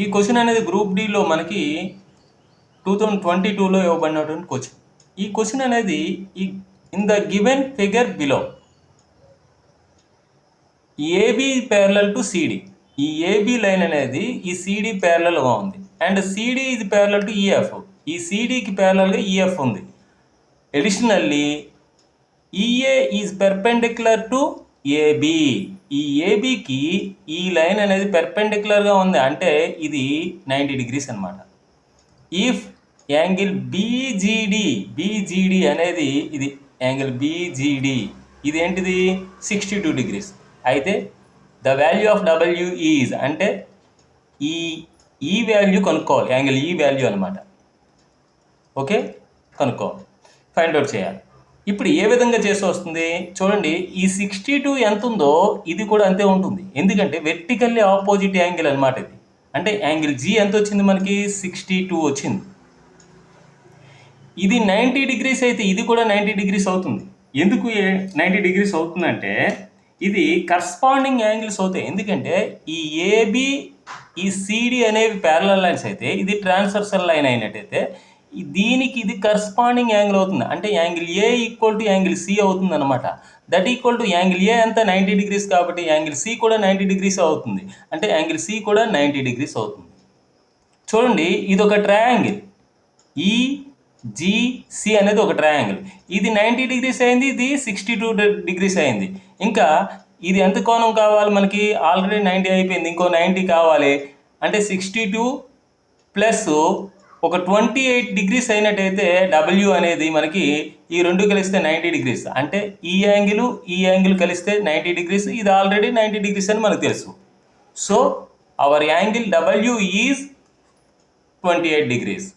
ఈ క్వశ్చన్ అనేది గ్రూప్ డిలో మనకి టూ థౌజండ్ ట్వంటీ టూలో ఇవ్వబడినటువంటి క్వశ్చన్ ఈ క్వశ్చన్ అనేది ఈ in the given figure below AB parallel to CD ఈ ఏబి లైన్ అనేది ఈ సిడి ప్యారలల్గా ఉంది. అండ్ సిడి ఇది ప్యారలల్ టు ఈఎఫ్ ఈ సిడికి ప్యారలల్గా ఈఎఫ్ ఉంది. Additionally EA is perpendicular to AB ఈ ఏబికి ఈ లైన్ అనేది పెర్పెండిక్యులర్గా ఉంది. అంటే ఇది నైంటీ డిగ్రీస్ అనమాట ఇఫ్ యాంగిల్ బీజీడి బీజీడి అనేది ఇది యాంగిల్ బీజీడి ఇది ఏంటిది సిక్స్టీ టూ డిగ్రీస్ అయితే the value of W is అంటే ఈ ఈ వాల్యూ కనుక్కోవాలి. యాంగిల్ ఈ వాల్యూ అనమాట ఓకే కనుక్కోవాలి. ఫైండ్ అవుట్ చేయాలి. ఇప్పుడు ఏ విధంగా చేసి వస్తుంది? చూడండి ఈ సిక్స్టీ టూ ఎంత ఉందో ఇది కూడా అంతే ఉంటుంది. ఎందుకంటే వెర్టికల్లీ ఆపోజిట్ యాంగిల్ అనమాట ఇది. అంటే యాంగిల్ జీ ఎంత వచ్చింది మనకి? సిక్స్టీ టూ వచ్చింది. ఇది నైంటీ డిగ్రీస్ అయితే ఇది కూడా నైంటీ డిగ్రీస్ అవుతుంది. ఎందుకు నైంటీ డిగ్రీస్ అవుతుందంటే ఇది కరస్పాండింగ్ యాంగిల్స్ అవుతాయి. ఎందుకంటే ఈ ఏబి ఈ సిడి అనేవి ప్యారల లైన్స్ అయితే ఇది ట్రాన్స్వర్సల్ లైన్ అయినట్టయితే దీనికి ఇది కరస్పాండింగ్ యాంగిల్ అవుతుంది. అంటే angle A equal to angle C అవుతుంది అనమాట that equal to angle A అంతా నైంటీ డిగ్రీస్ కాబట్టి యాంగిల్ సి కూడా నైంటీ డిగ్రీస్ అవుతుంది. అంటే యాంగిల్ సి కూడా నైంటీ డిగ్రీస్ అవుతుంది. చూడండి ఇది ఒక ట్రయాంగిల్ ఈ సి అనేది ఒక ట్రయాంగిల్ ఇది నైంటీ డిగ్రీస్ అయింది ఇది సిక్స్టీ టూ డిగ్రీస్ అయింది. ఇంకా ఇది ఎంత కోణం కావాలి మనకి? ఆల్రెడీ నైంటీ అయిపోయింది. ఇంకో నైంటీ కావాలి. అంటే సిక్స్టీ టూ ప్లస్ ఒక ట్వంటీ ఎయిట్ డిగ్రీస్ అయినట్టయితే డబ్ల్యూ అనేది మనకి ఈ రెండు కలిస్తే నైంటీ డిగ్రీస్. అంటే ఈ యాంగిల్ ఈ యాంగిల్ కలిస్తే నైంటీ డిగ్రీస్. ఇది ఆల్రెడీ నైంటీ డిగ్రీస్ అని మనకు తెలుసు. So our angle W is twenty eight degrees